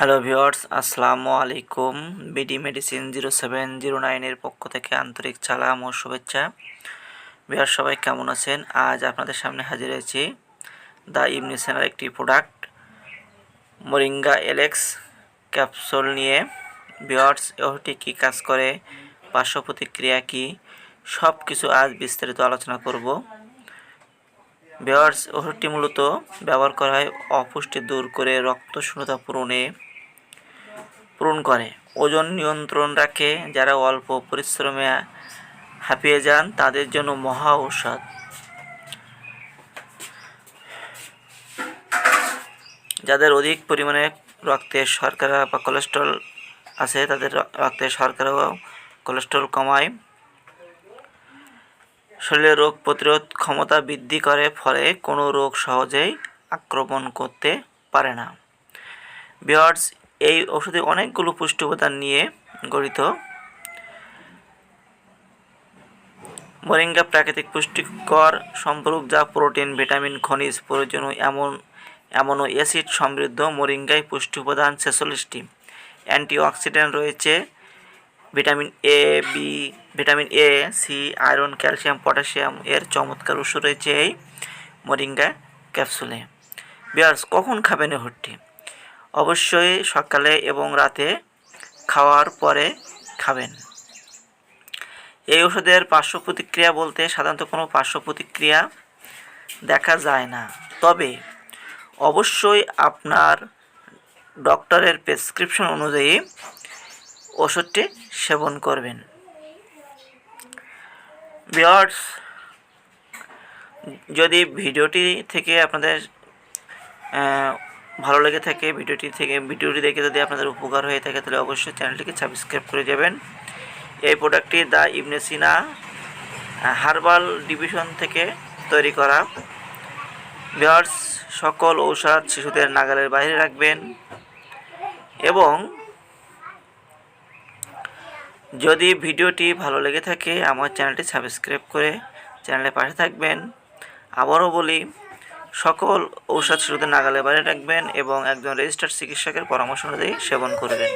Hello viewers আসসালামু আলাইকুম BD medicine zero seven zero নাইনের পক্ষ থেকে আন্তরিক সালাম ও শুভেচ্ছা। ভিওয়ার্স সবাই কেমন আছেন? আজ আপনাদের সামনে হাজির হয়েছি দ্য ইমনিসেনার একটি প্রোডাক্ট মরিঙ্গা এলেক্স ক্যাপসুল নিয়ে। ভিওয়ার্স ওটি কী কাজ করে? পার্শ্ব প্রতিক্রিয়া কী? সব কিছু আজ বিস্তারিত আলোচনা করব। বেয়ার্স ওষুধটি মূলত ব্যবহার করা হয় অপুষ্টি দূর করে রক্ত শূন্যতা পূরণে। পূরণ করে। ওজন নিয়ন্ত্রণ রাখে, যারা অল্প পরিশ্রমে হাঁপিয়ে যান, তাদের জন্য মহা ঔষধ। যাদের অধিক পরিমাণে রক্তে শর্করা বা কোলেস্ট্রল আছে, তাদের রক্তে শর্করা ও কোলেস্ট্রল কমায়। শরীরে রোগ প্রতিরোধ ক্ষমতা বৃদ্ধি করে, ফলে কোনো রোগ সহজেই আক্রমণ করতে পারে না। বিয়ার্স এই ওষুধে অনেকগুলো পুষ্টি উপাদান নিয়ে গঠিত। মরিঙ্গা প্রাকৃতিক পুষ্টিকর সম্পর্ক যা প্রোটিন, ভিটামিন, খনিজ, প্রয়োজনীয় এমন এমনও অ্যাসিড সমৃদ্ধ মরিঙ্গায় পুষ্টি উপাদান ছেচল্লিশটি। অ্যান্টিঅক্সিডেন্ট রয়েছে vitamin A, B, vitamin A, C, iron, calcium, potassium এর চমৎকার উৎস রয়েছে এই মরিঙ্গা ক্যাপসুলে। বিয়ার্স, কখন খাবেন এই অবশ্যই সকালে এবং রাতে খাওয়ার পরে খাবেন। এই ওষুধের পার্শ্ব প্রতিক্রিয়া বলতে সাধারণত কোনো পার্শ্ব প্রতিক্রিয়া দেখা যায় না। তবে অবশ্যই আপনার ডক্টরের প্রেসক্রিপশন অনুযায়ী ওষুধটি সেবন করবেন। বিয়ার্স যদি ভিডিওটি থেকে আপনাদের ভালো লেগে থাকে ভিডিওটি থেকে, ভিডিওটি দেখে যদি আপনাদের উপকার হয়ে থাকে, তাহলে অবশ্যই চ্যানেলটিকে সাবস্ক্রাইব করে যাবেন এই প্রোডাক্টটি দ্য ইবনেসিনা হার্বাল ডিভিশন থেকে তৈরি করা। বিয়ার্স সকল ঔষধ শিশুদের নাগালের বাইরে রাখবেন। এবং যদি ভিডিওটি ভালো লেগে থাকে, আমার চ্যানেলটি সাবস্ক্রাইব করে চ্যানেলে পাশে থাকবেন। আবারও বলি সকল ঔষধ শুরুতে নাগালে বাইরে রাখবেন এবং একজন রেজিস্টার্ড চিকিৎসকের পরামর্শ অনুযায়ী সেবন করবেন।